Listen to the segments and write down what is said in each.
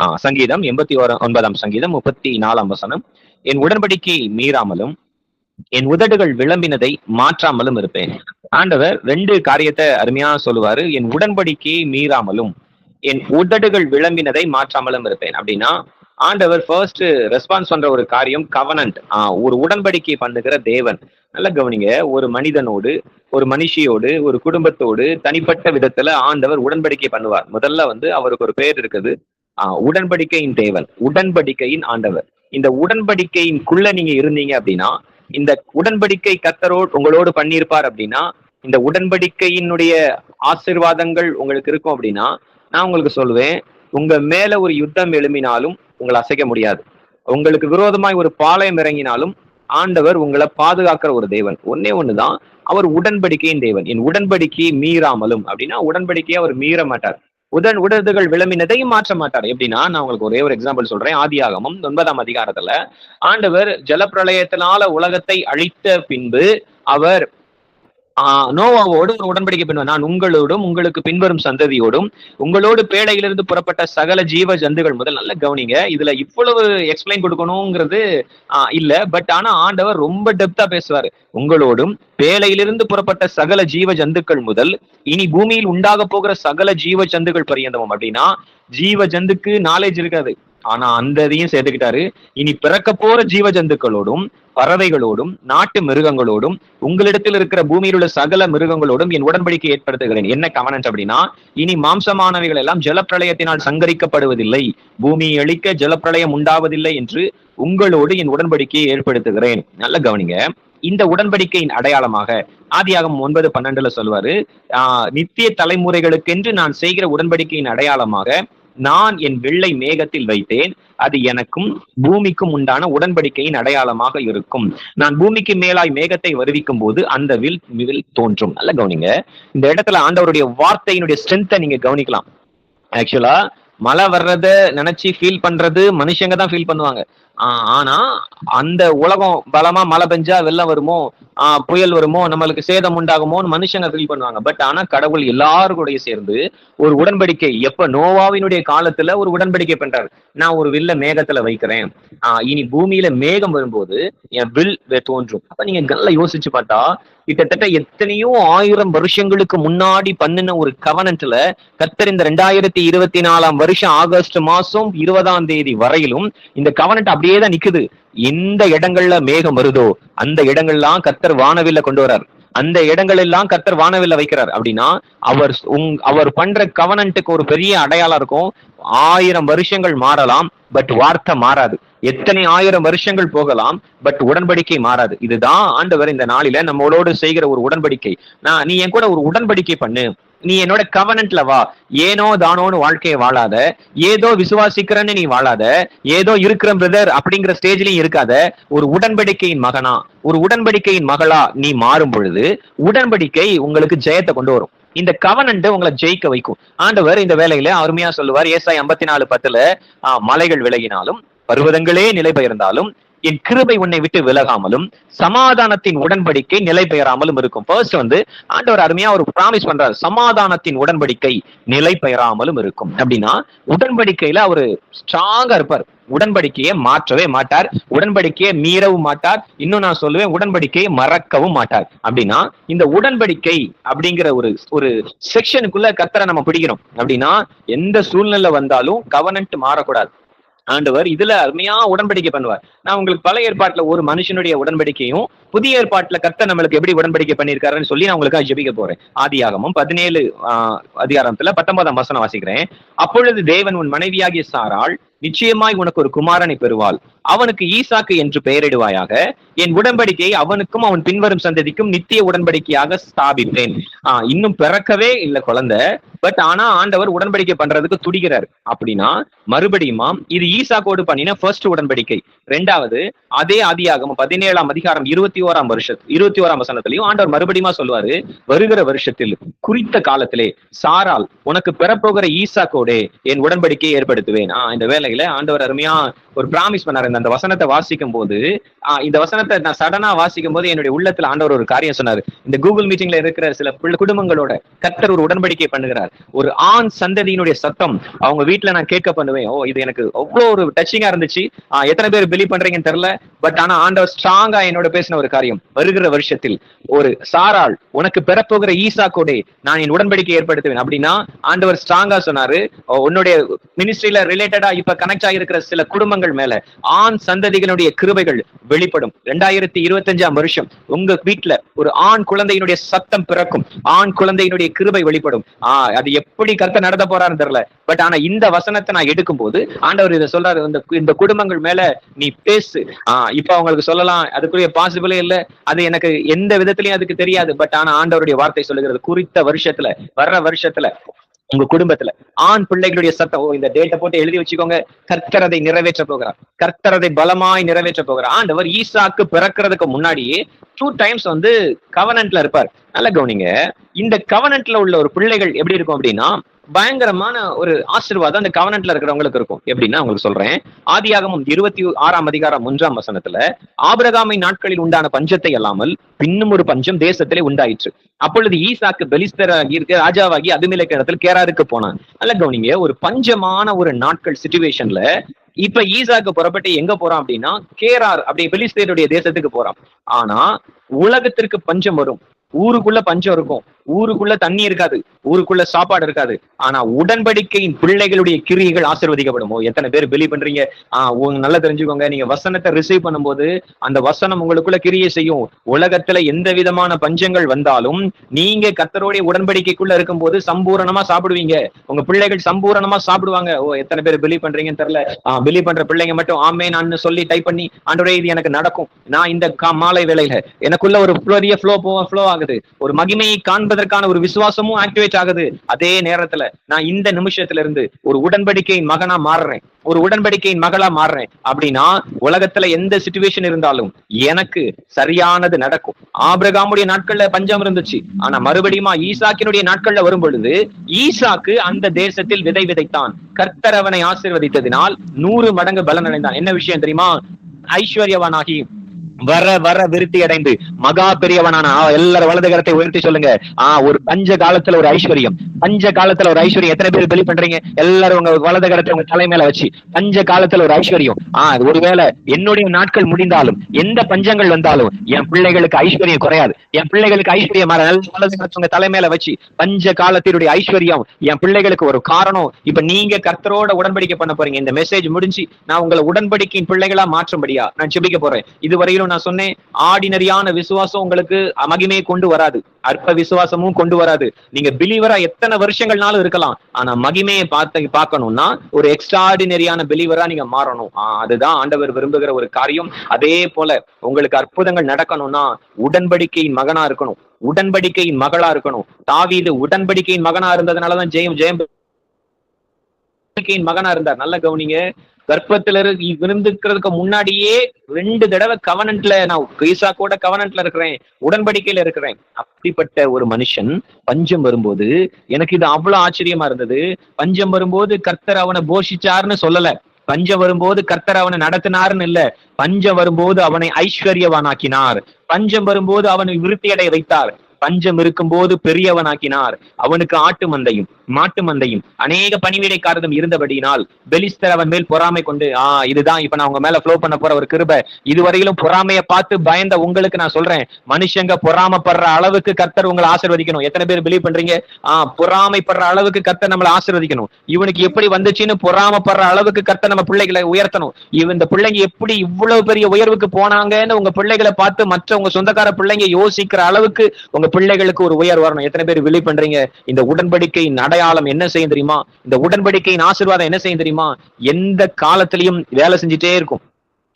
ஆஹ் சங்கீதம் எண்பத்தி ஓர ஒன்பதாம் சங்கீதம் முப்பத்தி நாலாம் வசனம். என் உடன்படிக்கை மீறாமலும் என் உதடுகள் விளம்பினதை மாற்றாமலும் இருப்பேன். ஆண்டவர் ரெண்டு காரியத்தை அருமையா சொல்லுவாரு. என் உடன்படிக்கையை மீறாமலும் என் உதடுகள் விளம்பினதை மாற்றாமலும் இருப்பேன். அப்படின்னா ஆண்டவர் ஃபர்ஸ்ட் ரெஸ்பான்ஸ் பண்ற ஒரு காரியம் கவனன்ட் ஒரு உடன்படிக்கை பண்ணுகிற தேவன். நல்ல கவனிங்க ஒரு மனிதனோடு ஒரு மனுஷியோடு ஒரு குடும்பத்தோடு தனிப்பட்ட விதத்துல ஆண்டவர் உடன்படிக்கை பண்ணுவார். முதல்ல வந்து அவருக்கு ஒரு பேர் இருக்குது. உடன்படிக்கையின் தேவன் உடன்படிக்கையின் ஆண்டவர். இந்த உடன்படிக்கையின்குள்ள நீங்க இருந்தீங்க அப்படின்னா இந்த உடன்படிக்கை கத்தரோடு உங்களோடு பண்ணியிருப்பார் அப்படின்னா இந்த உடன்படிக்கையினுடைய ஆசிர்வாதங்கள் உங்களுக்கு இருக்கும் அப்படின்னா நான் உங்களுக்கு சொல்லுவேன் உங்க மேல ஒரு யுத்தம் எழும்பினாலும் உங்களை அசைக்க முடியாது. உங்களுக்கு விரோதமாய் ஒரு பாளையம் இறங்கினாலும் ஆண்டவர் உங்களை பாதுகாக்கிற ஒரு தேவன். ஒன்னே ஒண்ணுதான் அவர் உடன்படிக்கையின் தேவன். என் உடன்படிக்கையை மீறாமலும். அப்படின்னா உடன்படிக்கையை அவர் மீற மாட்டார். உடன் உடதுகள் விளம்பினதையும் மாற்ற மாட்டார். எப்படின்னா நான் உங்களுக்கு ஒரே ஒரு எக்ஸாம்பிள் சொல்றேன். ஆதியாகமம் ஒன்பதாம் அதிகாரத்துல ஆண்டவர் ஜலப்பிரளயத்தினால உலகத்தை அழித்த பின்பு அவர் நோவாவோடு ஒரு உடன்படிக்கை பண்ணுவார் நான் உங்களோடும் உங்களுக்கு பின்வரும் சந்ததியோடும் உங்களோடு பேழையிலிருந்து புறப்பட்ட சகல ஜீவ ஜந்துகள் முதல் நல்ல கவனிங்க. இதுல இவ்வளவு எக்ஸ்பிளைன் கொடுக்கணுங்கிறது இல்ல. பட் ஆனா ஆண்டவர் ரொம்ப டெப்தா பேசுவாரு. உங்களோடும் பேழையிலிருந்து புறப்பட்ட சகல ஜீவ ஜந்துக்கள் முதல் இனி பூமியில் உண்டாக போகிற சகல ஜீவ ஜந்துகள் பரியந்தமும் அப்படின்னா ஜீவ ஜந்துக்கு நாலேஜ் இருக்காது. ஆனா அந்த இதையும் சேர்த்துக்கிட்டாரு. இனி பிறக்க போற ஜீவ ஜந்துக்களோடும் பறவைகளோடும் நாட்டு மிருகங்களோடும் உங்களிடத்தில் இருக்கிற பூமியில் உள்ள சகல மிருகங்களோடும் என் உடன்படிக்கை ஏற்படுத்துகிறேன். என்ன கவனம் அப்படின்னா இனி மாம்சமானவைகள் எல்லாம் ஜலப்பிரளயத்தினால் சங்கரிக்கப்படுவதில்லை. பூமியை அழிக்க ஜலப்பிரளயம் உண்டாவதில்லை என்று உங்களோடு என் உடன்படிக்கையை ஏற்படுத்துகிறேன். நல்ல கவனிங்க. இந்த உடன்படிக்கையின் அடையாளமாக ஆதியாகம் ஒன்பது பன்னெண்டுல சொல்லுவாரு ஆஹ் நித்திய தலைமுறைகளுக்கென்று நான் செய்கிற உடன்படிக்கையின் அடையாளமாக நான் என் வெள்ளை மேகத்தில் வைத்தேன் அது எனக்கும் பூமிக்கும் உண்டான உடன்படிக்கையின் அடையாளமாக இருக்கும். நான் பூமிக்கு மேலாய் மேகத்தை வருவிக்கும் போது அந்த வில் வில் தோன்றும். நல்ல கவனிங்க. இந்த இடத்துல ஆண்டவருடைய வார்த்தையினுடைய ஸ்ட்ரென்த்தை நீங்க கவனிக்கலாம். ஆக்சுவலா மழை வர்றத நினைச்சு ஃபீல் பண்றது மனுஷங்க தான் ஃபீல் பண்ணுவாங்க. ஆனா அந்த உலகம் பலமா மழை பெஞ்சா வெள்ளம் வருமோ? புயல் வருமோ? நம்மளுக்கு சேதம் உண்டாகுமோன்னு மனுஷங்க ஃபீல் பண்ணுவாங்க. பட் ஆனா கடவுள் எல்லாருக்கூடைய சேர்ந்து ஒரு உடன்படிக்கை எப்ப நோவாவினுடைய காலத்துல ஒரு உடன்படிக்கை பண்றாரு. நான் ஒரு வில்ல மேகத்துல வைக்கிறேன். ஆஹ் இனி பூமியில மேகம் வரும்போது என் வில் தோன்றும். அப்ப நீங்க நல்லா யோசிச்சு பார்த்தா கிட்டத்தட்ட எத்தனையோ ஆயிரம் வருஷங்களுக்கு முன்னாடி பண்ணின ஒரு கவனத்துல கத்தர் இந்த ரெண்டாயிரத்தி இருபத்தி நாலாம் வருஷம் ஆகஸ்ட் மாசம் இருபதாம் தேதி வரையிலும் இந்த கவனத்தை அப்படியே தான் நிக்குது. எந்த இடங்கள்ல மேகம் வருதோ அந்த இடங்கள்லாம் கத்தர் வானவில்ல கொண்டு வரார். அந்த இடங்கள் எல்லாம் கத்தர் வானவில்ல வைக்கிறார். அப்படின்னா அவர் உங் அவர் பண்ற கவனன்ட்டுக்கு ஒரு பெரிய அடையாளம் இருக்கும். ஆயிரம் வருஷங்கள் மாறலாம் பட் வார்த்தை மாறாது. எத்தனை ஆயிரம் வருஷங்கள் போகலாம் பட் உடன்படிக்கை மாறாது. இதுதான் ஆண்டவர் இந்த நாளில நம்மளோடு செய்கிற ஒரு உடன்படிக்கை. நான் நீ என் கூட ஒரு உடன்படிக்கை பண்ணு. நீ என்னோட கவனன்ட்ல வா. ஏனோ தானோன்னு வாழ்க்கையை வாழாத. ஏதோ விசுவாசிக்கிறன்னு நீ வாழாத. ஏதோ இருக்கிற பிரதர் அப்படிங்கிற ஸ்டேஜ்லயும் இருக்காத. ஒரு உடன்படிக்கையின் மகனா ஒரு உடன்படிக்கையின் மகளா நீ மாறும் பொழுது உடன்படிக்கை உங்களுக்கு ஜெயத்தை கொண்டு வரும். இந்த கவனன்ட் உங்களை ஜெயிக்க வைக்கும். ஆண்டவர் இந்த வேலையில அருமையா சொல்லுவார். ஏசாய் ஐம்பத்தி நாலு பத்துல மலைகள் விலகினாலும் பர்வதங்களே நிலை பெயர்ந்தாலும் என் கிருபை உன்னை விட்டு விலகாமலும் சமாதானத்தின் உடன்படிக்கை நிலை பெயராமலும் இருக்கும். ஃபர்ஸ்ட் வந்து ஆண்டவர் அருமையா ஒரு ப்ராமிஸ் பண்றாரு. சமாதானத்தின் உடன்படிக்கை நிலை பெயராமலும் இருக்கும். அப்படின்னா உடன்படிக்கையில அவரு ஸ்ட்ராங்கா இருப்பார். உடன்படிக்கையை மாற்றவே மாட்டார். உடன்படிக்கையை மீறவும் மாட்டார். இன்னும் நான் சொல்லுவேன் உடன்படிக்கையை மறக்கவும் மாட்டார். அப்படின்னா இந்த உடன்படிக்கை அப்படிங்கிற ஒரு ஒரு செக்ஷனுக்குள்ள கத்தரை நம்ம பிடிக்கிறோம். அப்படின்னா எந்த சூழ்நிலை வந்தாலும் கவனன்ட் மாறக்கூடாது. ஆண்டவர் இதுல அருமையா உடன்படிக்கை பண்ணுவார். நான் உங்களுக்கு பழைய ஏற்பாட்டுல ஒரு மனுஷனுடைய உடன்படிக்கையும் புதிய ஏற்பாட்டுல கர்த்தர் நம்மளுக்கு எப்படி உடன்படிக்கை பண்ணியிருக்காருன்னு சொல்லி நான் உங்களுக்கு ஜெபிக்க போறேன். ஆதியாகமும் பதினேழு அதிகாரத்துல பத்தொன்பதாம் வசனம் வாசிக்கிறேன். அப்பொழுது தேவன் உன் மனைவியாகிய சாராள் நிச்சயமாய் உனக்கு ஒரு குமாரனை பெறுவாள். அவனுக்கு ஈசாக்கு என்று பெயரிடுவாயாக. என் உடன்படிக்கையை அவனுக்கும் அவன் பின்வரும் சந்ததிக்கும் நித்திய உடன்படிக்கையாக ஸ்தாபிப்பேன். ஆஹ் இன்னும் பிறக்கவே இல்ல குழந்தை. பட் ஆனா ஆண்டவர் உடன்படிக்கை பண்றதுக்கு துடிக்கிறார். அப்படின்னா மறுபடியுமா இது ஈசாக்கோடு பண்ணின ஃபர்ஸ்ட் உடன்படிக்கை. ரெண்டாவது அதே ஆதியாகமம் பதினேழாம் அதிகாரம் இருபத்தி ஓராம் வருஷத்து இருபத்தி ஓராம் வசனத்திலையும் ஆண்டவர் மறுபடியும் சொல்லுவாரு வருகிற வருஷத்தில் குறித்த காலத்திலே சாரால் உனக்கு பெறப்போகிற ஈசாக்கோடே என் உடன்படிக்கையை ஏற்படுத்துவேன். ஆஹ் இந்த வேலையில ஆண்டவர் அருமையா ஒரு பிராமிஸ் பண்ணாரு. அந்த வசனத்தை வாசிக்கும் போது ஆஹ் இந்த வசனத்தை நான் சடனா வாசிக்கும் போது என்னுடைய உள்ளத்துல ஆண்டவர் ஒரு காரியம் சொன்னாரு. இந்த கூகுள் மீட்டிங்ல இருக்கிற சில குடும்பங்களோட கத்தர் ஒரு உடன்படிக்கை பண்ணுகிறார். ஒரு ஆண் சந்ததியினுடைய சத்தம் அவங்க வீட்டுல நான் கேட்க பண்ணுவேன். ஓ இது எனக்கு அவ்வளோ ஒரு டச்சிங்கா இருந்துச்சு. ஆஹ் எத்தனை பேர் பிலீவ் பண்றீங்கன்னு தெரியல. பட் ஆனா ஆண்டவர் ஸ்ட்ராங்கா என்னோட பேசின ஒரு காரியம். வருகிற வருஷத்தில் ஒரு சாரால் உனக்கு பெறப்போகிற ஈசா கூட நான் என் உடன்படிக்கை ஏற்படுத்துவேன். அப்படின்னா ஆண்டவர் ஸ்ட்ராங்கா சொன்னாரு. உன்னுடைய மினிஸ்ட்ரியில ரிலேட்டடா இப்ப கனெக்ட் ஆகிருக்கிற சில குடும்பங்கள் மேல ஆண் சந்ததிகளுடைய கிருபைகள் வெளிப்படும். ரெண்டாயிரத்தி இருபத்தஞ்சாம் வருஷம் உங்க வீட்டுல ஒரு ஆண் குழந்தையினுடைய சத்தம் பிறக்கும். ஆண் குழந்தையினுடைய கிருபை வெளிப்படும். ஆஹ் அது எப்படி கருத்தை நடத்த போறாருன்னு தெரியல. பட் ஆனா இந்த வசனத்தை நான் எடுக்கும் போது ஆண்டவர் இதை சொல்றாரு இந்த குடும்பங்கள் மேல நீ பேசு. ஆஹ் இப்ப அவங்களுக்கு சொல்லலாம். அதுக்குரிய பாசிபிளே இல்ல. அது எனக்கு எந்த விதத்திலயும் அதுக்கு தெரியாது. பட் ஆனா ஆண்டவருடைய வார்த்தை சொல்லுகிறது குறித்த வருஷத்துல வர்ற வருஷத்துல உங்க குடும்பத்துல ஆண் பிள்ளைகளுடைய சத்தம். ஓ இந்த டேட்டை போட்டு எழுதி வச்சுக்கோங்க. கர்த்தரதை நிறைவேற்ற போகிறார். கர்த்தரதை பலமாய் நிறைவேற்ற போகிறார். ஆண்டவர் ஈசாக்கு பிறக்கிறதுக்கு முன்னாடியே டூ டைம்ஸ் வந்து கவனன்ட்ல இருப்பார். நல்ல கவனிங்க. இந்த கவனன்ட்ல உள்ள ஒரு பிள்ளைகள் எப்படி இருக்கும் அப்படின்னா பயங்கரமான ஒரு ஆசீர்வாதம் அந்த கவனன்ட்ல இருக்கிறவங்களுக்கு இருக்கும். எப்படின்னா உங்களுக்கு சொல்றேன். ஆதியாகமும் இருபத்தி ஆறாம் அதிகாரம் ஒன்றாம் வசனத்துல ஆபிரகாமை நாட்களில் உண்டான பஞ்சத்தை அல்லாமல் பின்னும் ஒரு பஞ்சம் தேசத்திலே உண்டாயிற்று. அப்பொழுது ஈசாக்கு பெலிஸ்தராகி இருக்க ராஜாவாகி அபிமெலேக்கு இடத்துல கேராருக்கு போனான். நல்ல கவனிங்க ஒரு பஞ்சமான ஒரு நாட்கள் சுச்சுவேஷன்ல இப்ப ஈசாக்கு புறப்பட்டு எங்க போறான் அப்படின்னா கேரார் அப்படி பெலிஸ்தேருடைய தேசத்துக்கு போறான். ஆனா உலகத்திற்கு பஞ்சம் வரும். ஊருக்குள்ள பஞ்சம் இருக்கும். ஊருக்குள்ள தண்ணி இருக்காது ஊருக்குள்ள சாப்பாடு இருக்காது. ஆனா உடன்படிக்கையின் பிள்ளைகளுடைய கிரியைகள் ஆசிர்வதிக்கப்படுமோ. எத்தனை பேர் பிலீவ் பண்றீங்க? ஆஹ் உங்க நல்லா தெரிஞ்சுக்கோங்க. நீங்க வசனத்தை ரிசீவ் பண்ணும்போது அந்த வசனம் உங்களுக்குள்ள கிரியை செய்யும். உலகத்துல எந்த விதமான பஞ்சங்கள் வந்தாலும் நீங்க கத்தரோடைய உடன்படிக்கைக்குள்ள இருக்கும்போது சம்பூரணமா சாப்பிடுவீங்க. உங்க பிள்ளைகள் சம்பூரணமா சாப்பிடுவாங்க. ஓ எத்தனை பேர் பிலீவ் பண்றீங்கன்னு தெரியல. ஆஹ் பிலீவ் பண்ற பிள்ளைங்க மட்டும் ஆமே நான் சொல்லி டைப் பண்ணி ஆண்டோட இது எனக்கு நடக்கும். நான் இந்த கா- மாலை வேலையில எனக்குள்ள ஒரு பெரிய ஃப்ளோ ஃப்ளோ ஆகுது. ஒரு மகிமையை அதற்கான ஒரு விசுவாசமும் ஆக்டிவேட் ஆகுது. அதே நேரத்துல நான் இந்த நிமிஷத்துல இருந்து ஒரு உடன்படிக்கையின் மகனா மாறுறேன். ஒரு உடன்படிக்கையின் மகளா மாறுறேன். அப்படின்னா உலகத்துல எந்த சுச்சுவேஷன் இருந்தாலும் எனக்கு சரியானது நடக்கும். ஆபிரகாமுடைய நாட்கள்ல பஞ்சம் இருந்துச்சு. ஆனா மறுபடியும் ஈசாக்கினுடைய நாட்கள்ல வரும் பொழுது ஈசாக்கு அந்த தேசத்தில் விதை விதைத்தான். கர்த்தர் அவனை ஆசீர்வதித்ததினால் நூறு மடங்கு பலன் அடைந்தான் என்ன விஷயம் தெரியுமா? ஐஸ்வர்யவானாகி வர வர விருத்தி அடைந்து மகா பெரியவனான எல்லாரும் வலது கரத்தை உயர்த்தி சொல்லுங்க. ஆஹ் ஒரு பஞ்ச காலத்துல ஒரு ஐஸ்வர்யம். பஞ்ச காலத்துல ஒரு ஐஸ்வர்யம். எத்தனை பேர் வெளி பண்றீங்க? எல்லாரும் உங்க வலது கரத்தை உங்க தலை மேல வச்சு பஞ்ச காலத்துல ஒரு ஐஸ்வர்யம். ஆஹ் ஒருவேளை என்னுடைய நாட்கள் முடிந்தாலும் எந்த பஞ்சங்கள் வந்தாலும் என் பிள்ளைகளுக்கு ஐஸ்வர்யம் குறையாது. என் பிள்ளைகளுக்கு ஐஸ்வர்யம் மாற நல்ல வலது கரத்தை உங்க தலை மேல வச்சு பஞ்ச காலத்தினுடைய ஐஸ்வர்யம் என் பிள்ளைகளுக்கு ஒரு காரணம். இப்ப நீங்க கர்த்தரோட உடன்படிக்கை பண்ண போறீங்க. இந்த மெசேஜ் முடிஞ்சு நான் உங்களை உடன்படிக்கையின் பிள்ளைகளா மாற்றும்படியா நான் ஜெபிக்க போறேன். இதுவரையிலும் நான் சொன்னேன் ஆர்டினரியான விசுவாசம் உங்களுக்கு மகிமையை கொண்டு வராது. அற்ப விசுவாசமும் கொண்டு வராது. நீங்க பிலீவரா எத்தனை வருஷங்கள்னாலும் இருக்கலாம். ஆனா மகிமையை பார்த்து பார்க்கணும்னா ஒரு எக்ஸ்ட்ராடினரியான பிலீவரா நீங்க மாறணும். அதுதான் ஆண்டவர் விரும்புகிற ஒரு காரியம். அதே போல உங்களுக்கு அற்புதங்கள் நடக்கணும்னா உடன்படிக்கையின் மகனா இருக்கணும். உடன்படிக்கையின் மகளா இருக்கணும். தாவீது உடன்படிக்கையின் மகனா இருந்ததுனாலதான் ஜெயம் ஜெயம் மகனா இருந்தார். நல்ல கவனிங்க. கர்ப்பத்துல இரு- இருந்துக்கிறதுக்கு முன்னாடியே ரெண்டு தடவை கவனன்ட்ல நான் ஈசாக்கோட கவனன்ட்ல இருக்கிறேன் உடன்படிக்கையில இருக்கிறேன். அப்படிப்பட்ட ஒரு மனுஷன் பஞ்சம் வரும்போது எனக்கு இது அவ்வளவு ஆச்சரியமா இருந்தது. பஞ்சம் வரும்போது கர்த்தர் அவனை போஷிச்சாருன்னு சொல்லல. பஞ்சம் வரும்போது கர்த்தர் அவனை நடத்தினார்னு இல்ல. பஞ்சம் வரும்போது அவனை ஐஸ்வர்யவானாக்கினார். பஞ்சம் வரும்போது அவனை விருத்தியடைய வைத்தார். பஞ்சம் இருக்கும்போது பெரியவனாக்கினார். அவனுக்கு ஆட்டு மந்தையும். மாட்டு மந்தையும் அநேக பணிவிடைக்காரதும் இருந்தபடியினால் பெலிஸ்தர் அவன் மேல் பொறாமை கொண்டு ஆ இதுதான் இப்ப நான் உங்க மேல ஃப்ளோ பண்ண போற ஒரு கிருப. இதுவரையிலும் பொறாமையை பார்த்து பயந்த உங்களுக்கு நான் சொல்றேன். மனுஷங்க பொறாமப்படுற அளவுக்கு கர்த்தர் உங்களை ஆசிர்வதிக்கணும். எத்தனை பேர் பிலீவ் பண்றீங்க? ஆ பொறாமைப்படுற அளவுக்கு கர்த்தர் நம்மளை ஆசிர்வதிக்கணும். இவனுக்கு எப்படி வந்துச்சுன்னு பொறாமப்படுற அளவுக்கு கர்த்தர் நம்ம பிள்ளைகளை உயர்த்தணும். இவன் இந்த பிள்ளைங்க எப்படி இவ்வளவு பெரிய உயர்வுக்கு போனாங்கன்னு உங்க பிள்ளைகளை பார்த்து மற்ற உங்க சொந்தக்கார பிள்ளைங்க யோசிக்கிற அளவுக்கு உங்க பிள்ளைகளுக்கு ஒரு உயர் வரணும். எத்தனை பேர் விழி பண்றீங்க? இந்த உடன்படிக்கை உடன்படிக்கையின் அடையாளம் என்ன செய்யும் தெரியுமா? இந்த உடன்படிக்கையின் ஆசீர்வாதம் என்ன செய்யும் தெரியுமா? எந்த காலத்திலையும் வேலை செஞ்சுட்டே இருக்கும்.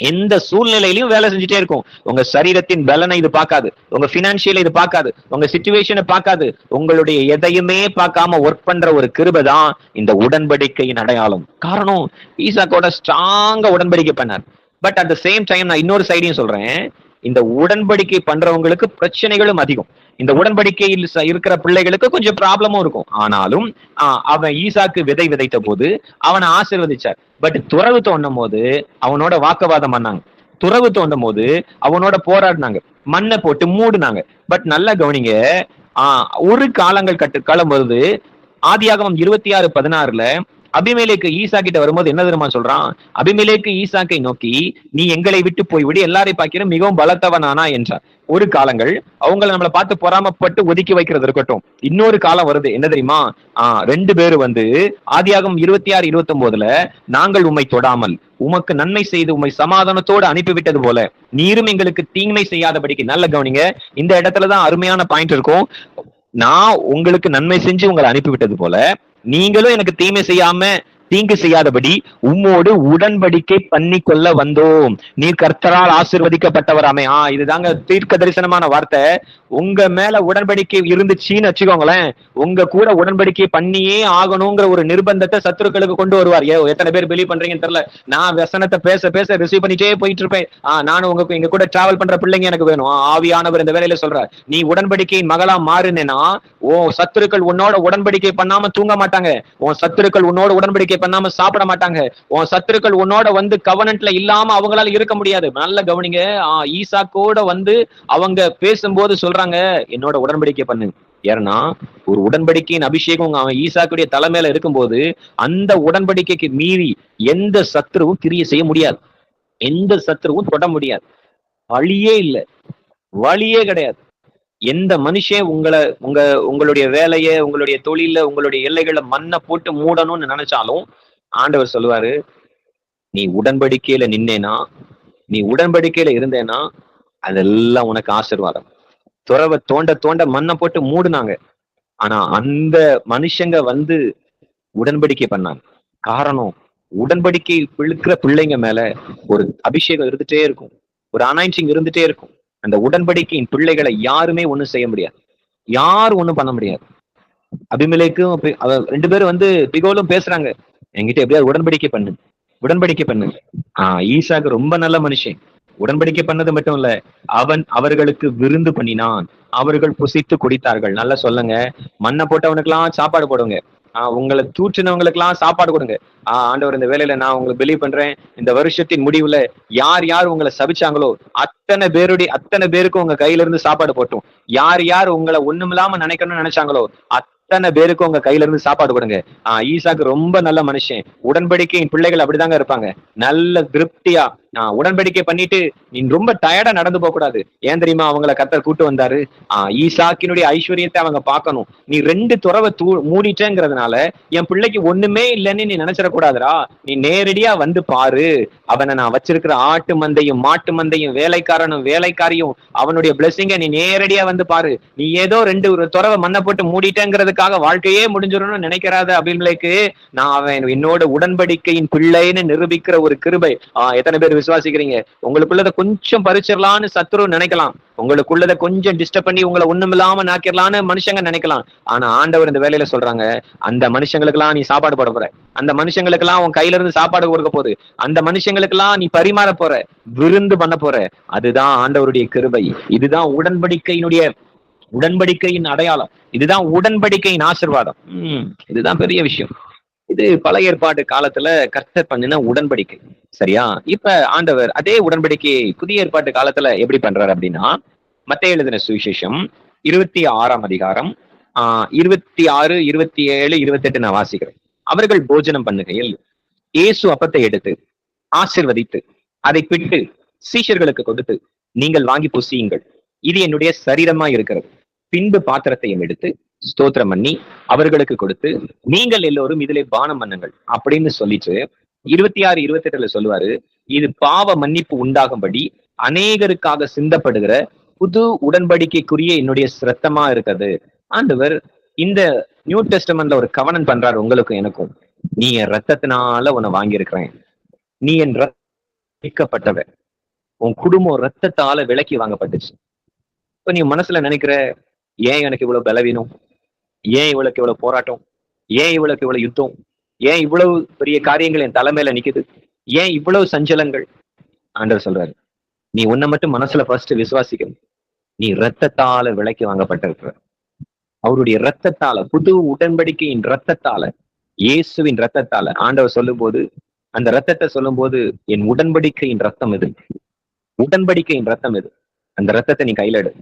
எந்த சூழ்நிலையிலையும் வேலை செஞ்சுட்டே இருக்கும். உங்க சரீரத்தின் பலனை இது பார்க்காது. உங்க பினான்சியலை இது பார்க்காது. உங்க சுச்சுவேஷனை பார்க்காது. உங்களுடைய எதையுமே பார்க்காம ஒர்க் பண்ற ஒரு கிருபை தான் இந்த உடன்படிக்கையின் அடையாளம். காரணம் ஈசாக்கோட ஸ்ட்ராங்கா உடன்படிக்கை பண்ணார். But at the same time நான் இன்னொரு சைடையும் சொல்றேன். இந்த உடன்படிக்கை பண்றவங்களுக்கு பிரச்சனைகளும் அதிகம். இந்த உடன்படிக்கையில் ச- இருக்கிற பிள்ளைகளுக்கு கொஞ்சம் ப்ராப்ளமும் இருக்கும். ஆனாலும் அவன் ஈசாக்கு விதை விதைத்த போது அவனை ஆசீர்வதிச்சார். பட் துறவு தோண்டும் போது அவனோட வாக்குவாதம் பண்ணாங்க. துறவு தோண்டும் போது அவனோட போராடினாங்க. மண்ணை போட்டு மூடினாங்க. பட் நல்லா கவனிங்க ஆஹ், ஒரு காலங்கள் கட்டு காலம் வருது ஆதியாகமம் இருபத்தி ஆறு பதினாறுல அபிமேலேக்கு ஈசா கிட்ட வரும்போது என்ன தெரியுமா சொல்றான்? அபிமேலேக்கு ஈசாக்கை நோக்கி நீ எங்களை விட்டு போய்விடு எல்லாரையும் பார்க்கிற மிகவும் பலத்தவனானா என்றார் ஒரு காலங்கள் அவங்கள நம்மளை பார்த்து பொறாமப்பட்டு ஒதுக்கி வைக்கிறது இருக்கட்டும். இன்னொரு காலம் வருது. என்ன தெரியுமா? ஆஹ் ரெண்டு பேரும் வந்து ஆதியாகம் இருபத்தி ஆறு இருபத்தி ஒன்பதுல நாங்கள் உம்மை தொடாமல் உமக்கு நன்மை செய்து உம்மை சமாதானத்தோடு அனுப்பிவிட்டது போல நீரும் எங்களுக்கு தீமை செய்யாதபடிக்கு. நல்ல கவனிங்க இந்த இடத்துலதான் அருமையான பாயிண்ட் இருக்கும். நான் உங்களுக்கு நன்மை செஞ்சு உங்களை அனுப்பிவிட்டது போல நீங்களும் எனக்கு தீமை செய்யாம தீங்கு செய்யாதபடி உம்மோடு உடன்படிக்கை பண்ணி கொள்ள வந்தோம். நீ கர்த்தரால் ஆசிர்வதிக்கப்பட்டவராமே ஆ இதுதாங்க தீர்க்க தரிசனமான வார்த்தை. உங்க மேல உடன்படிக்கை இருந்துச்சுன்னு வச்சுக்கோங்களேன். உங்க கூட உடன்படிக்கை பண்ணியே ஆகணுங்கிற ஒரு நிர்பந்தத்தை சத்துருக்களுக்கு கொண்டு வருவார். ஏ எத்தனை பேர் பிலீவ் பண்றீங்கன்னு தெரியல. நான் வசனத்தை பேச பேச ரிசீவ் பண்ணிட்டே போயிட்டு இருப்பேன் ஆஹ் நானும் உங்க எங்க கூட டிராவல் பண்ற பிள்ளைங்க எனக்கு வேணும். ஆவியானவர் இந்த வேலையில சொல்றார். நீ உடன்படிக்கையின் மகளா மாறுனேனா ஓ சத்துருக்கள் உன்னோட உடன்படிக்கை பண்ணாம தூங்க மாட்டாங்க. உன் சத்துருக்கள் உன்னோட உடன்படிக்கை பண்ணாம சாப்பிட மாட்டாங்க. உன் சத்துருக்கள் உன்னோட வந்து கவனன்ட்ல இல்லாம அவங்களால இருக்க முடியாது. நல்ல கவனிங்க. ஈசா கூட வந்து அவங்க பேசும்போது சொல்றாங்க என்னோட உடன்படிக்கை பண்ணு. ஏன்னா ஒரு உடன்படிக்கையின் அபிஷேகம் அவன் ஈசாக்குடைய தலைமையில இருக்கும்போது அந்த உடன்படிக்கைக்கு மீறி எந்த சத்துருவும் கிரிய செய்ய முடியாது. எந்த சத்துருவும் தொட முடியாது. வழியே இல்லை. வழியே கிடையாது. எந்த மனுஷன் உங்களை உங்க உங்களுடைய வேலையை உங்களுடைய தொழில உங்களுடைய எல்லைகளை மண்ணை போட்டு மூடணும்னு நினைச்சாலும் ஆண்டவர் சொல்லுவாரு நீ உடன்படிக்கையில நின்னேனா நீ உடன்படிக்கையில இருந்தேனா அதெல்லாம் உனக்கு ஆசீர்வாதம். துறவை தோண்ட தோண்ட மண்ணை போட்டு மூடுனாங்க. ஆனா அந்த மனுஷங்க வந்து உடன்படிக்கை பண்ணாங்க. காரணம் உடன்படிக்கை பிழுக்கிற பிள்ளைங்க மேல ஒரு அபிஷேகம் இருந்துட்டே இருக்கும். ஒரு அனாயின்சிங் இருந்துட்டே இருக்கும். அந்த உடன்படிக்கையின் பிள்ளைகளை யாருமே ஒண்ணும் செய்ய முடியாது. யாரும் ஒண்ணும் பண்ண முடியாது. அபிமலைக்கும் ரெண்டு பேரும் வந்து பிகோலும் பேசுறாங்க. என்கிட்ட எப்படியாவது உடன்படிக்கை பண்ணு. உடன்படிக்கை பண்ணு. ஆஹ் ஈசாக்கு ரொம்ப நல்ல மனுஷன். உடன்படிக்கை பண்ணது மட்டும் இல்ல அவன் அவர்களுக்கு விருந்து பண்ணினான். அவர்கள் புசித்து குடித்தார்கள். நல்லா சொல்லுங்க. மண்ணை போட்டவனுக்கெல்லாம் சாப்பாடு போடுங்க. உங்களை தூற்றினவங்களுக்கெல்லாம் சாப்பாடு கொடுங்க. ஆஹ் ஆண்டவர் இந்த வேலையில நான் உங்களுக்கு பிலீவ் பண்றேன். இந்த வருஷத்தின் முடிவுல யார் யார் உங்களை சபிச்சாங்களோ அத்தனை பேருடைய அத்தனை பேருக்கும் உங்க கையில இருந்து சாப்பாடு போட்டும். யார் யார் உங்களை ஒண்ணுமில்லாம நினைக்கணும்னு நினைச்சாங்களோ அத்தனை பேருக்கும் உங்க கையில இருந்து சாப்பாடு கொடுங்க. ஆஹ் ஈசாக்கு ரொம்ப நல்ல மனுஷன். உடன்படிக்கையின் பிள்ளைகள் அப்படிதாங்க இருப்பாங்க. நல்ல திருப்தியா நான் உடன்படிக்கை பண்ணிட்டு நீ ரொம்ப டயர்டா நடந்து போக கூடாது. ஏன் தெரியுமா? அவங்கள கத்தர் கூட்டு வந்தாரு. ஆஹ் ஈசாக்கினுடைய ஐஸ்வர்யத்தை அவங்க பார்க்கணும். நீ ரெண்டு துறவை தூ மூடிட்டேங்கிறதுனால என் பிள்ளைக்கு ஒண்ணுமே இல்லைன்னு நீ நினைச்சிடக்கூடாதுடா. நீ நேரடியா வந்து பாரு. அவனை நான் வச்சிருக்கிற ஆட்டு மந்தையும் மாட்டு மந்தையும் வேலைக்காரனும் வேலைக்காரியும் அவனுடைய பிளெஸிங்க நீ நேரடியா வந்து பாரு. நீ ஏதோ ரெண்டு ஒரு துறவை மண்ணை போட்டு மூடிட்டேங்கிறதுக்காக வாழ்க்கையே முடிஞ்சிடணும்னு நினைக்கிறாத அப்படின்னு நான் அவன் என்னோட உடன்படிக்கையின் பிள்ளைன்னு நிரூபிக்கிற ஒரு கிருபை. ஆஹ் எத்தனை பேர் விசுவாசிக்கிறீங்க. உங்களுக்குள்ளத கொஞ்சம் பறிச்சிடலான்னு சத்துரு நினைக்கலாம். உங்களுக்குள்ளத கொஞ்சம் டிஸ்டர்ப் பண்ணி உங்களை ஒண்ணுமில்லாம நாக்கிடலான்னு மனுஷங்க நினைக்கலாம். ஆனா ஆண்டவர் இந்த வேலையில சொல்றாங்க அந்த மனுஷங்களுக்கெல்லாம் நீ சாப்பாடு போட போற. அந்த மனுஷங்களுக்கெல்லாம் உன் கையில இருந்து சாப்பாடு கொடுக்க போகுது. அந்த மனுஷங்களுக்கெல்லாம் நீ பரிமாற போற விருந்து பண்ண போற. அதுதான் ஆண்டவருடைய கிருபை. இதுதான் உடன்படிக்கையினுடைய உடன்படிக்கையின் அடையாளம். இதுதான் உடன்படிக்கையின் ஆசிர்வாதம். இதுதான் பெரிய விஷயம். இது பழைய ஏற்பாடு காலத்துல கர்த்தர் பண்ணின உடன்படிக்கை சரியா? இப்ப ஆண்டவர் அதே உடன்படிக்கையை புதிய ஏற்பாட்டு காலத்துல எப்படி பண்றாரு அப்படின்னா மத்திய எழுதின சுவிசேஷம் இருபத்தி ஆறாம் அதிகாரம் ஆஹ் இருபத்தி ஆறு இருபத்தி ஏழு இருபத்தி எட்டு நான் வாசிக்கிறேன். அவர்கள் போஜனம் பண்ணுகையில் இயேசு அப்பத்தை எடுத்து ஆசிர்வதித்து அதை பிட்டு சீஷர்களுக்கு கொடுத்து நீங்கள் வாங்கி புசியுங்கள். இது என்னுடைய சரீரமா இருக்கிறது. பின்பு பாத்திரத்தையும் எடுத்து ஸ்தோத்திரம் பண்ணி அவர்களுக்கு கொடுத்து நீங்கள் எல்லோரும் இதிலே பானம் பண்ணுங்கள். அப்படின்னு சொல்லிட்டு இருபத்தி ஆறு இருபத்தி எட்டுல சொல்லுவாரு இது பாவ மன்னிப்பு உண்டாகும்படி அநேகருக்காக சிந்தப்படுகிற புது உடன்படிக்கைக்குரிய என்னுடைய சிரத்தமா இருக்கிறது. ஆண்டவர் இந்த நியூ டெஸ்டமெண்ட்ல ஒரு கவனம் பண்றாரு உங்களுக்கும் எனக்கும். நீ என் ரத்தத்தினால உன்னை வாங்கியிருக்கிறேன். நீ என் ரத்தப்பட்டவ உன் குடும்பம் ரத்தத்தால விலக்கி வாங்கப்பட்டுச்சு. இப்ப நீ மனசுல நினைக்கிற ஏன் எனக்கு இவ்வளவு பலவீனம்? ஏன் இவளுக்கு இவ்வளவு போராட்டம்? ஏன் இவளுக்கு இவ்வளவு யுத்தம்? ஏன் இவ்வளவு பெரிய காரியங்கள் என் தலைமையில நிக்குது? ஏன் இவ்வளவு சஞ்சலங்கள்? ஆண்டவர் சொல்றாரு நீ உன்னை மட்டும் மனசுல ஃபர்ஸ்ட் விசுவாசிக்கணும். நீ ரத்தத்தால விலைக்கு வாங்கப்பட்டிருக்கிற. அவருடைய ரத்தத்தால புது உடன்படிக்கையின் ரத்தத்தால இயேசுவின் ரத்தத்தால ஆண்டவர் சொல்லும்போது அந்த ரத்தத்தை சொல்லும்போது என் உடன்படிக்கையின் ரத்தம் இது உடன்படிக்கையின் ரத்தம் இது அந்த ரத்தத்தை நீ கையில எடு.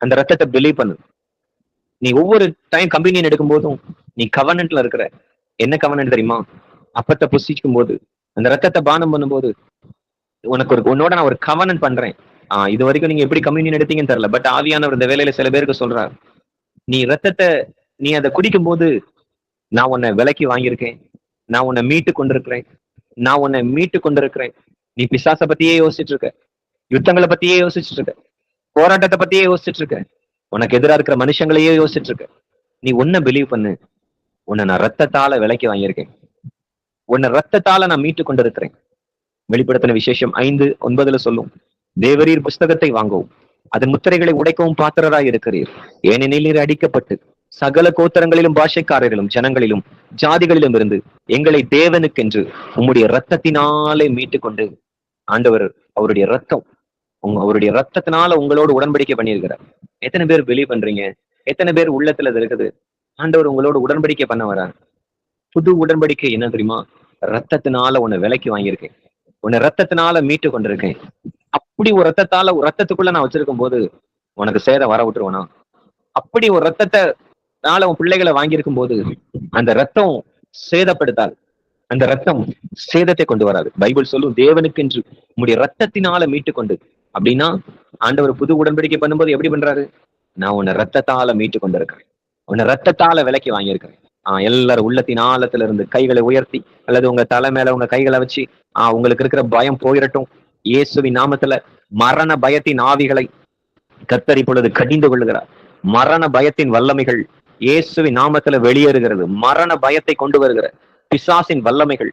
அந்த ரத்தத்தை பிலீவ் பண்ணு. நீ ஒவ்வொரு டைம் கம்பெனியன் எடுக்கும் போதும் நீ கவர்னன்ட்ல இருக்கிற. என்ன கவர்னன்ட் தெரியுமா? அப்பத்தை புசிக்கும் போது அந்த ரத்தத்தை பானம் பண்ணும்போது உனக்கு ஒரு உன்னோட நான் ஒரு கவர்னன்ட் பண்றேன். ஆஹ் இது வரைக்கும் நீங்க எப்படி கம்யூனியன் எடுத்தீங்கன்னு தெரியல பட் ஆவியானவர் இந்த வேலையில சில பேருக்கு சொல்றாரு. நீ ரத்தத்தை நீ அதை குடிக்கும் போது நான் உன்னை விலைக்கு வாங்கியிருக்கேன். நான் உன்னை மீட்டு கொண்டிருக்கிறேன். நான் உன்னை மீட்டு கொண்டிருக்கிறேன். நீ பிசாசை பத்தியே யோசிச்சுட்டு இருக்க. யுத்தங்களை பத்தியே யோசிச்சுட்டு இருக்க. போராட்டத்தை பத்தியே யோசிச்சுட்டு இருக்க உனக்கு எதிரா இருக்கிற மனுஷங்களையே யோசிச்சுட்டு இருக்க நீ ஒன்ன பிலீவ் பண்ணு. உன்னை நான் ரத்தத்தால விலைக்கு வாங்கியிருக்கேன். உன்னை ரத்தத்தால நான் மீட்டு கொண்டிருக்கிறேன். வெளிப்படுத்தின விசேஷம் ஐந்து ஒன்பதுல சொல்லும் தேவரீர் புஸ்தகத்தை வாங்கவும் அதன் முத்திரைகளை உடைக்கவும் பாத்திரராய் இருக்கிறீர். ஏனெனில் நீர் அடிக்கப்பட்டு சகல கோத்தரங்களிலும் பாஷைக்காரர்களும் ஜனங்களிலும் ஜாதிகளிலும் இருந்து எங்களை தேவனுக்கென்று உம்முடைய ரத்தத்தினாலே மீட்டு கொண்டு ஆண்டவர் அவருடைய ரத்தம் உங்க அவருடைய ரத்தத்தினால உங்களோடு உடன்படிக்கை பண்ணியிருக்கிறார். எத்தனை பேர் பிலீவ் பண்றீங்க? எத்தனை பேர் உள்ளத்துல இருக்குது? ஆண்டவர் உங்களோட உடன்படிக்கை பண்ண வரார். புது உடன்படிக்கை என்ன தெரியுமா? ரத்தத்தினால உன்னை விலைக்கு வாங்கியிருக்கேன். உன்னை ரத்தத்தினால மீட்டு கொண்டிருக்கேன். அப்படி ஒரு ரத்தத்தால ரத்தத்துக்குள்ள நான் வச்சிருக்கும் போது உனக்கு சேதம் வர விட்டுருவனா? அப்படி ஒரு ரத்தத்தினால உன் பிள்ளைகளை வாங்கியிருக்கும் போது அந்த ரத்தம் சேதப்படுத்தால் அந்த ரத்தம் சேதத்தை கொண்டு வராது. பைபிள் சொல்லும் தேவனுக்கு என்று உங்களுடைய ரத்தத்தினால மீட்டு கொண்டு அப்படின்னா ஆண்டவர் புது உடன்படிக்கை பண்ணும்போது எப்படி பண்றாரு? நான் உன்னை ரத்தத்தால மீட்டு கொண்டிருக்கிறேன் உன்னை ரத்தத்தால விலைக்கு வாங்கியிருக்கிறேன். ஆஹ் எல்லாரும் உள்ளத்தின் ஆழத்துல இருந்து கைகளை உயர்த்தி அல்லது உங்க தலை மேல உங்க கைகளை வச்சு ஆஹ் உங்களுக்கு இருக்கிற பயம் போயிடட்டும் இயேசுவின் நாமத்துல மரண பயத்தின் ஆவிகளை கத்தரி பொழுது கடிந்து கொள்ளுகிறார். மரண பயத்தின் வல்லமைகள் இயேசுவின் நாமத்துல வெளியேறுகிறது. மரண பயத்தை கொண்டு வருகிற பிசாசின் வல்லமைகள்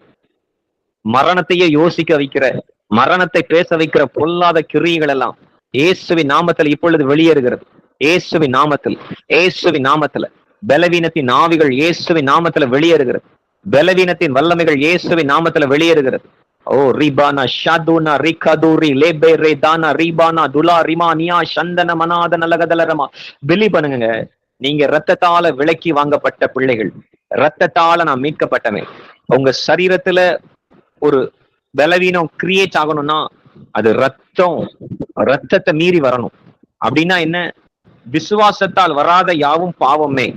மரணத்தையே யோசிக்க வைக்கிற மரணத்தை பேச வைக்கிற பொல்லாத கிரியைகள் எல்லாம் இயேசுவின் நாமத்துல இப்பொழுது வெளியேறுகிறது. இயேசுவின் நாமத்தில் இயேசுவின் நாமத்துல. பலவீனத்தின் ஆவிகள் இயேசுவின் நாமத்துல வெளியேறுகிறது. பலவீனத்தின் வல்லமைகள் இயேசுவின் நாமத்துல வெளியேறுகிறது. ஓ ரிபானா ஷாதுனா ரிகதுரி லேபே ரே தானா ரிபானா துலா ரிமா நியா சந்தன மனாத நலகதலரமா பிலி பண்ணுங்க நீங்க ரத்தத்தால விலக்கி வாங்கப்பட்ட பிள்ளைகள். ரத்தத்தால நான் மீட்கப்பட்டவன். உங்க சரீரத்துல ஒரு பலவீனம் கிரியேட் ஆகணும்னா அது ரத்தம் ரத்தத்தை மீறி வரணும். அப்படின்னா என்ன? விசுவாசத்தால் வராத யாவும் பாவமே.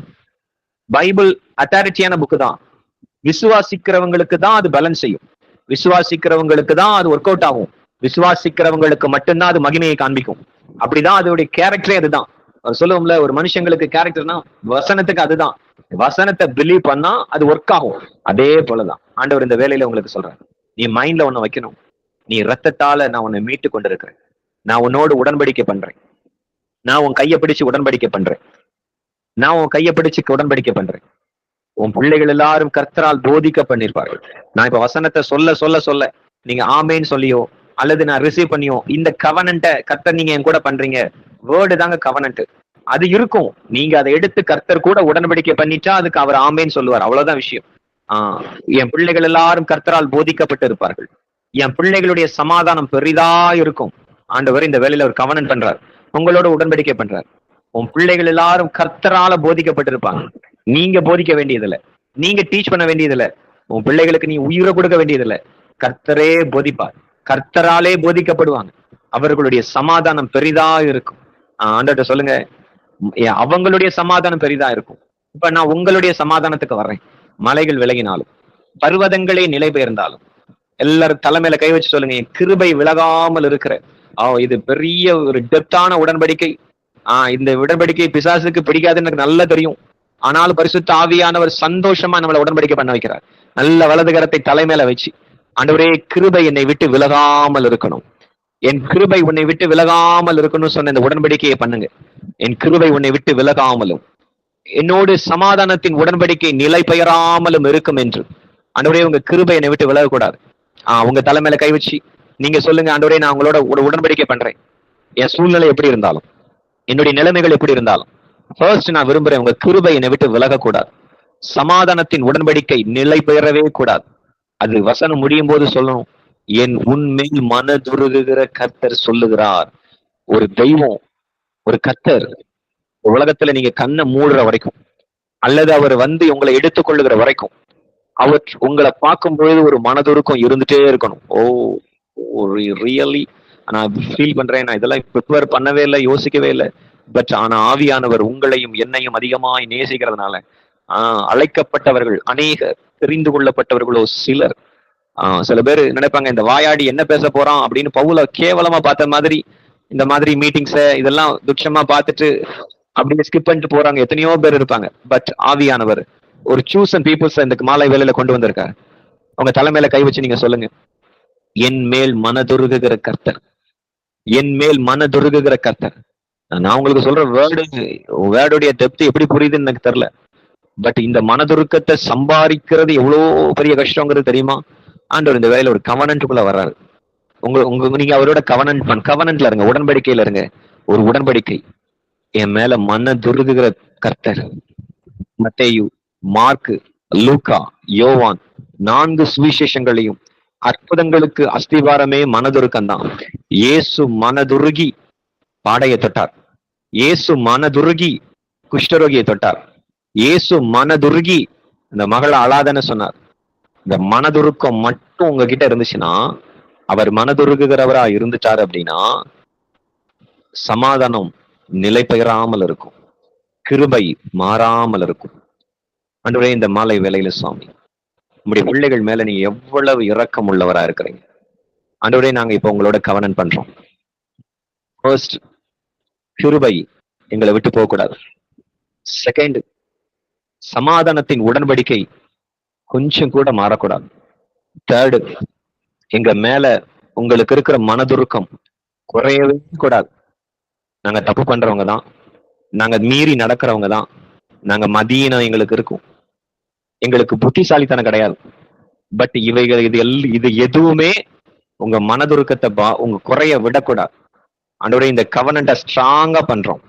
பைபிள் அத்தாரிட்டியான புக்கு தான். விசுவாசிக்கிறவங்களுக்கு தான் அது பலன் செய்யும். விசுவாசிக்கிறவங்களுக்கு தான் அது ஒர்க் அவுட் ஆகும். விசுவாசிக்கிறவங்களுக்கு மட்டும்தான் அது மகிமையை காண்பிக்கும். அப்படிதான் அதோடைய கேரக்டரே அதுதான். சொல்லுவோம்ல ஒரு மனுஷங்களுக்கு கேரக்டர்னா வசனத்துக்கு அதுதான். வசனத்தை பிலீவ் பண்ணா அது ஒர்க் ஆகும். அதே போலதான். ஆண்டவர் இந்த வேலையில உங்களுக்கு சொல்றேன் நீ மைண்ட்ல ஒன்ன வைக்கணும். நீ ரத்தத்தால நான் உன்னை மீட்டு கொண்டிருக்கிறேன். நான் உன்னோடு உடன்படிக்கை பண்றேன். நான் உன் கையை பிடிச்சு உடன்படிக்கை பண்றேன். நான் உன் கையை பிடிச்சு உடன்படிக்கை பண்றேன். உன் பிள்ளைகள் எல்லாரும் கர்த்தரால் போதிக்க பண்ணிருப்பார்கள் நான் இப்ப வசனத்தை சொல்ல சொல்ல சொல்ல நீங்க ஆமேன்னு சொல்லியோ அல்லது நான் ரிசீவ் பண்ணியோ இந்த கவனன்ட்டை கர்த்தர் நீங்க என் கூட பண்றீங்க. வேர்டு தாங்க கவனன்ட் அது இருக்கும். நீங்க அதை எடுத்து கர்த்தர் கூட உடன்படிக்கை பண்ணிட்டா அதுக்கு அவர் ஆமேன்னு சொல்லுவார். அவ்வளவுதான் விஷயம். ஆஹ் என் பிள்ளைகள் எல்லாரும் கர்த்தரால் போதிக்கப்பட்டு இருப்பார்கள் என் பிள்ளைகளுடைய சமாதானம் பெரிதா இருக்கும். ஆண்டவர் இந்த வேலையில ஒரு கவனம் பண்றார். உங்களோட உடன்படிக்கை பண்றார். உன் பிள்ளைகள் எல்லாரும் கர்த்தரால போதிக்கப்பட்டிருப்பாங்க. நீங்க போதிக்க வேண்டியதில்ல. நீங்க டீச் பண்ண வேண்டியதில்ல. உன் பிள்ளைகளுக்கு நீ உயிரை கொடுக்க வேண்டியதில்ல. கர்த்தரே போதிப்பார். கர்த்தராலே போதிக்கப்படுவாங்க. அவர்களுடைய சமாதானம் பெரிதா இருக்கும். ஆண்டர்கிட்ட சொல்லுங்க. அவங்களுடைய சமாதானம் பெரிதா இருக்கும். இப்ப நான் உங்களுடைய சமாதானத்துக்கு வர்றேன். மலைகள் விலகினாலும் பர்வதங்களே நிலை பெயர்ந்தாலும் எல்லாரும் தலைமையில கை வச்சு சொல்லுங்க என் கிருபை விலகாமல் இருக்கிற ஆ இது பெரிய ஒரு டெப்தான உடன்படிக்கை. ஆஹ் இந்த உடன்படிக்கை பிசாசுக்கு பிடிக்காதுன்னு எனக்கு நல்லா தெரியும். ஆனாலும் பரிசுத்த ஆவியானவர் சந்தோஷமா நம்மளை உடன்படிக்கை பண்ண வைக்கிறார். நல்ல வலது கரத்தை தலைமையில வச்சு ஆண்டவரே கிருபை என்னை விட்டு விலகாமல் இருக்கணும். என் கிருபை உன்னை விட்டு விலகாமல் இருக்கணும்னு சொன்ன இந்த உடன்படிக்கையை பண்ணுங்க. என் கிருபை உன்னை விட்டு விலகாமலும். என்னோடு சமாதானத்தின் உடன்படிக்கை நிலை பெயராமலும் இருக்கும் என்று. அன்றுடைய உங்க கிருபை என்னை விட்டு விலகக்கூடாது. ஆஹ் உங்க தலைமையில கை வச்சு நீங்க சொல்லுங்க அன்றுடைய நான் உங்களோட ஒரு உடன்படிக்கை பண்றேன். என் சூழ்நிலை எப்படி இருந்தாலும் என்னுடைய நிலைமைகள் எப்படி இருந்தாலும் ஃபர்ஸ்ட் நான் விரும்புறேன் உங்க கிருபை என்னை விட்டு விலகக்கூடாது. சமாதானத்தின் உடன்படிக்கை நிலை பெயரவே கூடாது. அது வசனம் முடியும் போது சொல்லணும். என் உண்மையில் மனதுருகுகிற கர்த்தர் சொல்லுகிறார். ஒரு தெய்வம் ஒரு கர்த்தர் உலகத்துல நீங்க கண்ணை மூடுற வரைக்கும் அல்லது அவர் வந்து உங்களை எடுத்துக்கொள்ளுகிற வரைக்கும் அவர் உங்களை பார்க்கும் பொழுது ஒரு மனதுருக்கம் இருந்துட்டே இருக்கணும். ஓ ரியலி நான் ஃபீல் பண்றேன் நான் இதெல்லாம் ப்ரிப்பேர் பண்ணவே இல்லை யோசிக்கவே இல்லை. பட் ஆனா ஆவியானவர் உங்களையும் என்னையும் அதிகமாய் நேசிக்கிறதுனால ஆஹ் அழைக்கப்பட்டவர்கள் அநேக தெரிந்து கொள்ளப்பட்டவர்களோ சிலர் ஆஹ் சில பேர் நினைப்பாங்க இந்த வாயாடி என்ன பேச போறான் அப்படின்னு பவுல கேவலமா பார்த்த மாதிரி இந்த மாதிரி மீட்டிங்ஸ இதெல்லாம் துட்சமா பார்த்துட்டு அப்படியே ஸ்கிப் பண்ணிட்டு போறாங்க. எத்தனையோ பேர் இருப்பாங்க. பட் ஆவியானவர். ஒரு சூஸ் அண்ட் பீப்புள்ஸ் இந்த மாலை வேலையில கொண்டு வந்திருக்காரு. உங்க தலைமையில கை வச்சு நீங்க சொல்லுங்க. என் மேல் மனதுருகுகிற கர்த்தர். என் மேல் மனதுருகுகிற கர்த்தர். நான் உங்களுக்கு சொல்ற வேர்டு வேர்டுடைய டெப்த் எப்படி புரியுதுன்னு எனக்கு தெரியல. பட் இந்த மனதுருக்கத்தை சம்பாதிக்கிறது எவ்வளோ பெரிய கஷ்டங்கிறது தெரியுமா? ஆண்டவர் இந்த வேலையில ஒரு கவனன்ட்டுக்குள்ள வர்றாரு. உங்க உங்க நீங்க அவரோட கவனன்ட் பண் கவனன்ட்ல இருங்க. உடன்படிக்கையில இருங்க. ஒரு உடன்படிக்கை. என் மேல மன துருகுகிற கர்த்தர் மத்தேயு மார்க்கு லூகா யோவான் நான்கு சுவிசேஷங்களையும் அற்புதங்களுக்கு அஸ்திவாரமே மனதுருக்கம் தான் இயேசு மனதுருகி பாடையை தொட்டார். இயேசு மனதுருகி குஷ்டரோகியை தொட்டார். இயேசு மனதுருகி இந்த மகளை அழாதன்னு சொன்னார். இந்த மனதுருக்கம் மட்டும் உங்ககிட்ட இருந்துச்சுன்னா அவர் மனதுருகுகிறவரா இருந்துட்டாரு அப்படின்னா சமாதானம் நிலை பெயராமல் இருக்கும். கிருபை மாறாமல் இருக்கும். அன்றுவரே இந்த மாலை வேலையில சுவாமி உங்களுடைய பிள்ளைகள் மேல நீங்க எவ்வளவு இரக்கம் உள்ளவரா இருக்கிறீங்க. அன்றுவரே நாங்க இப்ப உங்களோட கவனம் பண்றோம். ஃபர்ஸ்ட் கிருபை எங்களை விட்டு போகக்கூடாது. செகண்ட் சமாதானத்தின் உடன்படிக்கை கொஞ்சம் கூட மாறக்கூடாது. தேர்டு எங்க மேல உங்களுக்கு இருக்கிற மனதுருக்கம் குறையவே கூடாது. நாங்க தப்பு பண்றவங்க தான் நாங்க மீறி நடக்கிறவங்க தான் நாங்க மதியினம் எங்களுக்கு இருக்கும். எங்களுக்கு புத்திசாலித்தனம் கிடையாது. பட் இவைகள் இது எல் இது எதுவுமே உங்க மனதுருக்கத்தை பா உங்க குறைய விடக்கூடாது. அன்றோட இந்த கவனண்ட ஸ்ட்ராங்கா பண்றோம்.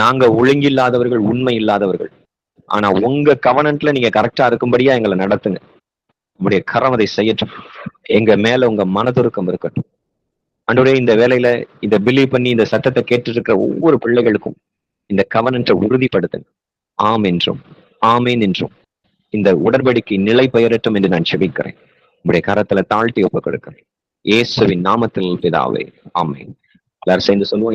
நாங்க ஒழுங்கில்லாதவர்கள் உண்மை இல்லாதவர்கள். ஆனா உங்க கவனன்ட்ல நீங்க கரெக்டா இருக்கும்படியா எங்களை நடத்துங்க. உங்களுடைய கரம் அதை செய்யட்டும் எங்க மேல உங்க மனதுருக்கம் இருக்கட்டும். அன்றோடைய இந்த வேலையில இதை பிலீவ் பண்ணி இந்த சத்தத்தை கேட்டு இருக்கிற ஒவ்வொரு பிள்ளைகளுக்கும் இந்த கவனத்தை உறுதிப்படுத்துங்க. ஆம் என்றும் ஆமேன் என்றும். இந்த உடன்படிக்கை நிலை பெயரட்டும் என்று நான் செபிக்கிறேன். உங்களுடைய கரத்துல தாழ்த்தி ஒப்புக் கொடுக்கிறேன் இயேசுவின் நாமத்தில் பிதாவே ஆமேன். எல்லாரும் சேர்ந்து சொல்லுவோம்